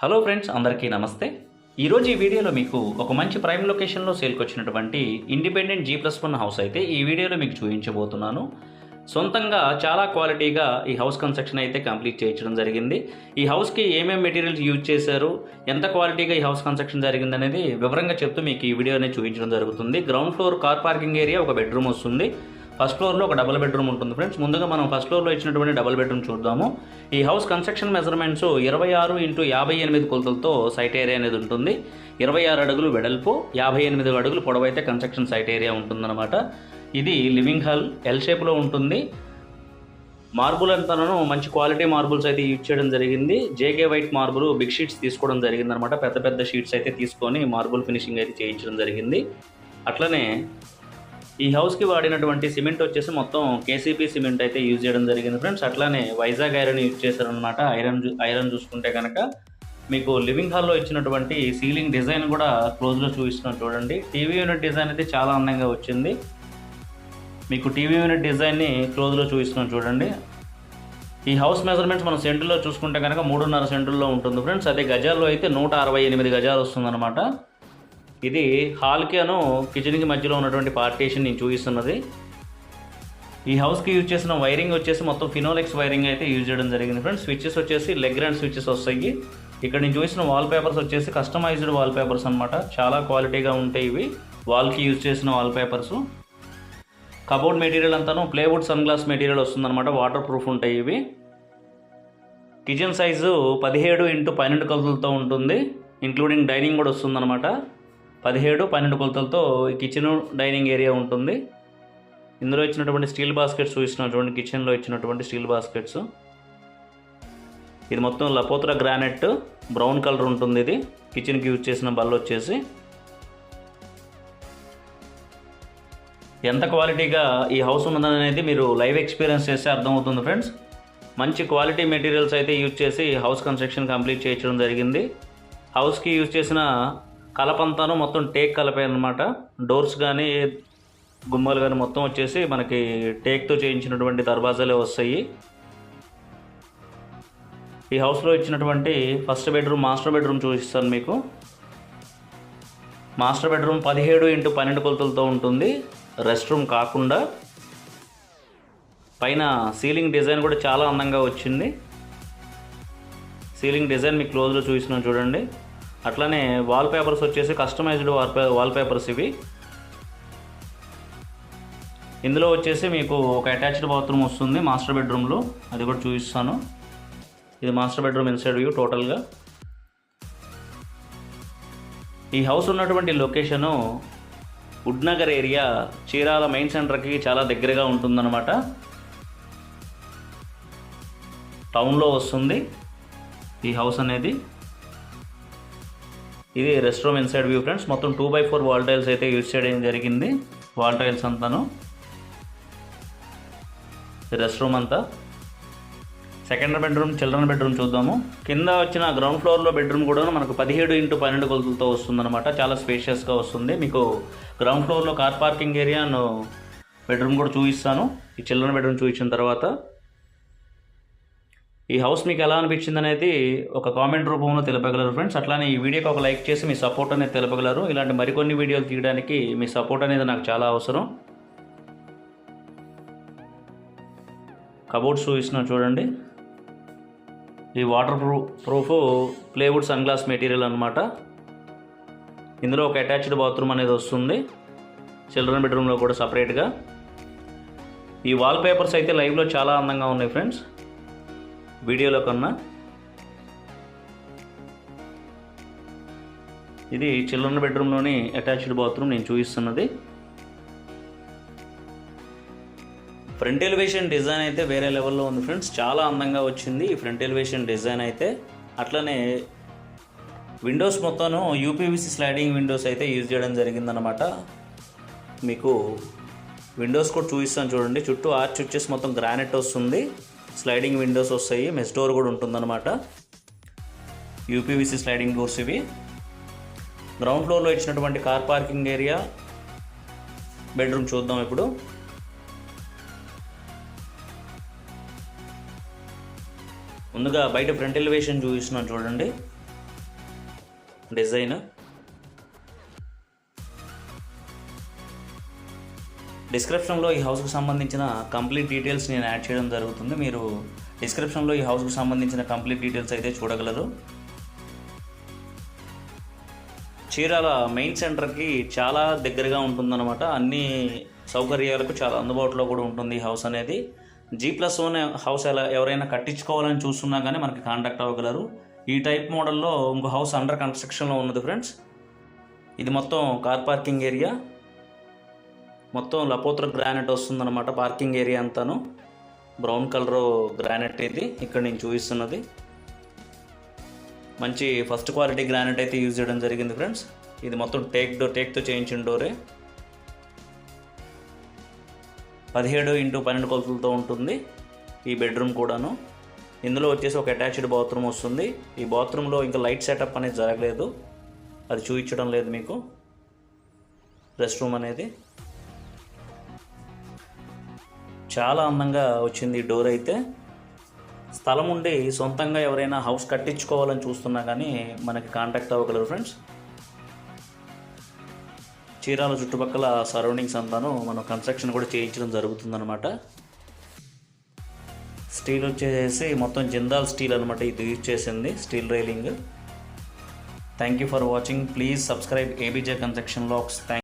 Hello friends అందరికీ నమస్తే. ఈరోజు ఈ వీడియోలో మీకు ఒక మంచి ప్రైమ్ లొకేషన్లో సేల్కి వచ్చినటువంటి independent G plus one house అయితే ఈ వీడియోలో మీకు చూపించబోతున్నాను. సొంతంగా చాలా క్వాలిటీగా ఈ హౌస్ కన్స్ట్రక్షన్ అయితే కంప్లీట్ చేయించడం జరిగింది. ఈ హౌస్కి ఏమేమి మెటీరియల్స్ యూజ్ చేశారు ఎంత క్వాలిటీగా ఈ హౌస్ కన్స్ట్రక్షన్ జరిగింది అనేది వివరంగా చెప్తూ మీకు ఈ వీడియోని చూపించడం జరుగుతుంది. Ground floor car parking area ఒక బెడ్రూమ్ వస్తుంది. ఫస్ట్ ఫ్లోర్లో ఒక డబుల్ బెడ్రూమ్ ఉంటుంది ఫ్రెండ్స్ ముందుగా మనం ఫస్ట్ ఫ్లోర్లో ఇచ్చినటువంటి డబుల్ బెడ్రూమ్ చూద్దాము. ఈ హౌస్ కన్స్ట్రక్షన్ మెజర్మెంట్స్ ఇరవై ఆరు ఇంటూ యాభై ఎనిమిది కొలతలతో సైట్ ఏరియా అనేది ఉంటుంది. ఇరవై ఆరు అడుగులు వెడల్పు యాభై ఎనిమిది అడుగులు పొడవైతే కన్స్ట్రక్షన్ సైట్ ఏరియా ఉంటుందన్నమాట. ఇది లివింగ్ హాల్ ఎల్ షేప్లో ఉంటుంది. మార్బుల్ అంతాను మంచి క్వాలిటీ మార్బుల్స్ అయితే యూజ్ చేయడం జరిగింది J K white marble big sheets తీసుకోవడం జరిగింది అనమాట పెద్ద పెద్ద షీట్స్ అయితే తీసుకొని మార్బుల్ ఫినిషింగ్ అయితే చేయించడం జరిగింది. అట్లనే ఈ హౌస్కి వాడినటువంటి సిమెంట్ వచ్చేసి మొత్తం కేసీపీ సిమెంట్ అయితే యూజ్ చేయడం జరిగింది ఫ్రెండ్స్. అట్లానే వైజాగ్ ఐరన్ యూజ్ చేశారనమాట ఐరన్ చూ- ఐరన్ చూసుకుంటే కనుక మీకు లివింగ్ హాల్లో ఇచ్చినటువంటి సీలింగ్ డిజైన్ కూడా క్లోజ్లో చూపిస్తున్నాం చూడండి. టీవీ యూనిట్ డిజైన్ అయితే చాలా అందంగా వచ్చింది. మీకు టీవీ యూనిట్ డిజైన్ని క్లోజ్లో చూపిస్తున్నాం చూడండి. ఈ హౌస్ మెజర్మెంట్స్ మనం సెంటుల్లో చూసుకుంటే కనుక మూడున్నర సెంటుల్లో ఉంటుంది ఫ్రెండ్స్. అదే గజాల్లో అయితే నూట అరవై ఎనిమిది గజాలు వస్తుందన్నమాట. ఇది హాల్కేను అను కిచెన్కి మధ్యలో ఉన్నటువంటి పార్టీషన్ నేను చూపిస్తున్నది. ఈ హౌస్కి యూజ్ చేసిన వైరింగ్ వచ్చేసి మొత్తం ఫినోలెక్స్ వైరింగ్ అయితే యూజ్ చేయడం జరిగింది ఫ్రెండ్స్. స్విచ్చెస్ వచ్చేసి లెగ్ గ్రాండ్ స్విచ్చెస్ వస్తాయి. ఇక్కడ నేను చూసిన వాల్ పేపర్స్ వచ్చేసి కస్టమైజ్డ్ వాల్ పేపర్స్ అనమాట చాలా క్వాలిటీగా ఉంటాయి ఇవి. వాల్కి యూజ్ చేసిన వాల్ పేపర్స్ కబోర్డ్ మెటీరియల్ అంతాను ప్లేవుడ్ సన్ గ్లాస్ మెటీరియల్ వస్తుందన్నమాట. వాటర్ ప్రూఫ్ ఉంటాయి ఇవి. కిచెన్ సైజు పదిహేడు ఇంటూ పన్నెండు కొలతలతో ఉంటుంది. ఇంక్లూడింగ్ డైనింగ్ కూడా వస్తుందన్నమాట. పదిహేడు పన్నెండు కొలతలతో కిచెన్ డైనింగ్ ఏరియా ఉంటుంది. ఇందులో ఇచ్చినటువంటి స్టీల్ బాస్కెట్స్ చూపిస్తున్నాం చూడండి కిచెన్లో ఇచ్చినటువంటి స్టీల్ బాస్కెట్స్ ఇది మొత్తం లపోత్రా గ్రానైట్ బ్రౌన్ కలర్ ఉంటుంది ఇది. కిచెన్కి యూజ్ చేసిన బల్ల వచ్చేసి. ఎంత క్వాలిటీగా ఈ హౌస్ ఉన్నదనేది మీరు లైవ్ ఎక్స్పీరియన్స్ చేస్తే అర్థమవుతుంది ఫ్రెండ్స్ మంచి క్వాలిటీ మెటీరియల్స్ అయితే యూజ్ చేసి హౌస్ కన్స్ట్రక్షన్ కంప్లీట్ చేయించడం జరిగింది. హౌస్కి యూజ్ చేసిన కలపంతాను మొత్తం టేక్ కలపే అనమాట డోర్స్ కానీ గుమ్మాలు కానీ మొత్తం వచ్చేసి మనకి టేక్తో చేయించినటువంటి దర్వాజాలే వస్తాయి. ఈ హౌస్లో ఇచ్చినటువంటి ఫస్ట్ బెడ్రూమ్ మాస్టర్ బెడ్రూమ్ చూపిస్తాను మీకు. మాస్టర్ బెడ్రూమ్ పదిహేడు ఇంటూ పన్నెండు కొలతలతో ఉంటుంది. రెస్ట్ రూమ్ కాకుండా. పైన సీలింగ్ డిజైన్ కూడా చాలా అందంగా వచ్చింది. సీలింగ్ డిజైన్ మీకు క్లోజ్లో చూపిస్తున్నాను చూడండి. అట్లనే వాల్ పేపర్స్ వచ్చేసి కస్టమైజ్డ్ వాల్ పే వాల్ పేపర్స్ ఇవి. ఇందులో వచ్చేసి మీకు ఒక అటాచ్డ్ బాత్రూమ్ వస్తుంది మాస్టర్ బెడ్రూమ్లో అది కూడా చూపిస్తాను. ఇది మాస్టర్ బెడ్రూమ్ ఇన్సైడ్ వ్యూ టోటల్గా ఈ హౌస్ ఉన్నటువంటి location Udnagar area Chirala main సెంటర్కి చాలా దగ్గరగా ఉంటుందన్నమాట. టౌన్లో వస్తుంది ఈ హౌస్ అనేది. ఇది rest room inside view friends మొత్తం two by four wall tiles అయితే యూజ్ చేయడం జరిగింది. వాల్ టైల్స్ అంతాను. రెస్ట్ రూమ్ అంతా. సెకండ్ బెడ్రూమ్ చిల్డ్రన్ బెడ్రూమ్ చూద్దాము. కింద వచ్చిన గ్రౌండ్ ఫ్లోర్లో బెడ్రూమ్ కూడా మనకు పదిహేడు ఇంటూ పన్నెండు కొలతలతో వస్తుందన్నమాట. చాలా స్పేషియస్గా వస్తుంది. మీకు గ్రౌండ్ ఫ్లోర్లో కార్ పార్కింగ్ ఏరియా బెడ్రూమ్ కూడా చూపిస్తాను. ఈ చిల్డ్రన్ బెడ్రూమ్ చూపించిన తర్వాత. ఈ హౌస్ మీకు ఎలా అనిపించింది అనేది ఒక కామెంట్ రూపంలో తెలపగలరు ఫ్రెండ్స్. అట్లానే ఈ వీడియోకి ఒక లైక్ చేసి మీ సపోర్ట్ అనేది తెలపగలరు. ఇలాంటి మరికొన్ని వీడియోలు తీయడానికి మీ సపోర్ట్ అనేది నాకు చాలా అవసరం. కబోర్డ్స్ చూపిస్తున్నాం చూడండి. ఈ water proof proof plywood sun glass material అనమాట ఇందులో ఒక అటాచ్డ్ బాత్రూమ్ అనేది వస్తుంది. చిల్డ్రన్ బెడ్రూమ్లో కూడా సపరేట్గా. ఈ వాల్ పేపర్స్ అయితే లైవ్లో చాలా అందంగా ఉన్నాయి ఫ్రెండ్స్. వీడియోలో కన్నా ఇది చిల్డ్రన్ బెడ్రూమ్లోని అటాచ్డ్ బాత్రూమ్ నేను చూపిస్తున్నది. ఫ్రంట్ ఎలివేషన్ డిజైన్ అయితే వేరే లెవెల్లో ఉంది ఫ్రెండ్స్. చాలా అందంగా వచ్చింది ఈ ఫ్రంట్ ఎలివేషన్ డిజైన్ అయితే. అట్లనే విండోస్ మొత్తం యూపీవీసీ స్లైడింగ్ విండోస్ అయితే యూజ్ చేయడం జరిగిందనమాట మీకు విండోస్ కూడా చూపిస్తాను చూడండి. చుట్టూ ఆర్చ్ వచ్చేసి మొత్తం గ్రానైట్ వస్తుంది. స్లైడింగ్ విండోస్ వస్తాయి. మెస్ డోర్ కూడా ఉంటుందన్నమాట. యూపీవీసీ స్లైడింగ్ డోర్స్ ఇవి. గ్రౌండ్ ఫ్లోర్లో ఇచ్చినటువంటి కార్ పార్కింగ్ ఏరియా బెడ్రూమ్ చూద్దాం ఇప్పుడు. ముందుగా బయట ఫ్రంట్ ఎలివేషన్ చూపిస్తున్నాను చూడండి. డిజైన్ డిస్క్రిప్షన్లో ఈ హౌస్కి సంబంధించిన కంప్లీట్ డీటెయిల్స్ నేను యాడ్ చేయడం జరుగుతుంది. మీరు డిస్క్రిప్షన్లో ఈ హౌస్కు సంబంధించిన కంప్లీట్ డీటెయిల్స్ అయితే చూడగలరు. చీరాల మెయిన్ సెంటర్కి చాలా దగ్గరగా ఉంటుందన్నమాట. అన్ని సౌకర్యాలకు చాలా అందుబాటులో కూడా ఉంటుంది ఈ హౌస్ అనేది. జీ ప్లస్ వన్ హౌస్ ఎలా ఎవరైనా కట్టించుకోవాలని చూస్తున్నా కానీ మనకి కాంటాక్ట్ అవ్వగలరు. ఈ టైప్ మోడల్లో ఇంకో హౌస్ అండర్ కన్స్ట్రక్షన్లో ఉన్నది ఫ్రెండ్స్. ఇది మొత్తం కార్ పార్కింగ్ ఏరియా. మొత్తం లపోత్ర గ్రానైట్ వస్తుందన్నమాట పార్కింగ్ ఏరియా అంతాను. బ్రౌన్ కలర్ గ్రానైట్ ఇది. ఇక్కడ నేను చూపిస్తున్నది. మంచి ఫస్ట్ క్వాలిటీ గ్రానైట్ అయితే యూజ్ చేయడం జరిగింది ఫ్రెండ్స్. ఇది మొత్తం టేక్ డోర్ టేక్తో చేయించిన డోరే పదిహేడు ఇంటూ పన్నెండు కొలతలతో ఉంటుంది ఈ బెడ్రూమ్ కూడాను. ఇందులో వచ్చేసి ఒక అటాచ్డ్ బాత్రూమ్ వస్తుంది. ఈ బాత్రూంలో ఇంకా లైట్ సెటప్ అనేది జరగలేదు. అది చూపించడం లేదు మీకు. రెస్ట్ రూమ్ అనేది. చాలా అందంగా వచ్చింది డోర్ అయితే. స్థలం ఉండి సొంతంగా ఎవరైనా హౌస్ కట్టించుకోవాలని చూస్తున్నా కానీ మనకి కాంటాక్ట్ అవ్వగలరు ఫ్రెండ్స్. చీరాల చుట్టుపక్కల సరౌండింగ్స్ అంతాను మనం కన్స్ట్రక్షన్ కూడా చేయించడం జరుగుతుందన్నమాట. స్టీల్ వచ్చేసి మొత్తం జిందాల్ స్టీల్ అనమాట ఇది యూజ్ చేసింది steel railing. Thank you for watching. Please subscribe ABJ construction lakhs thank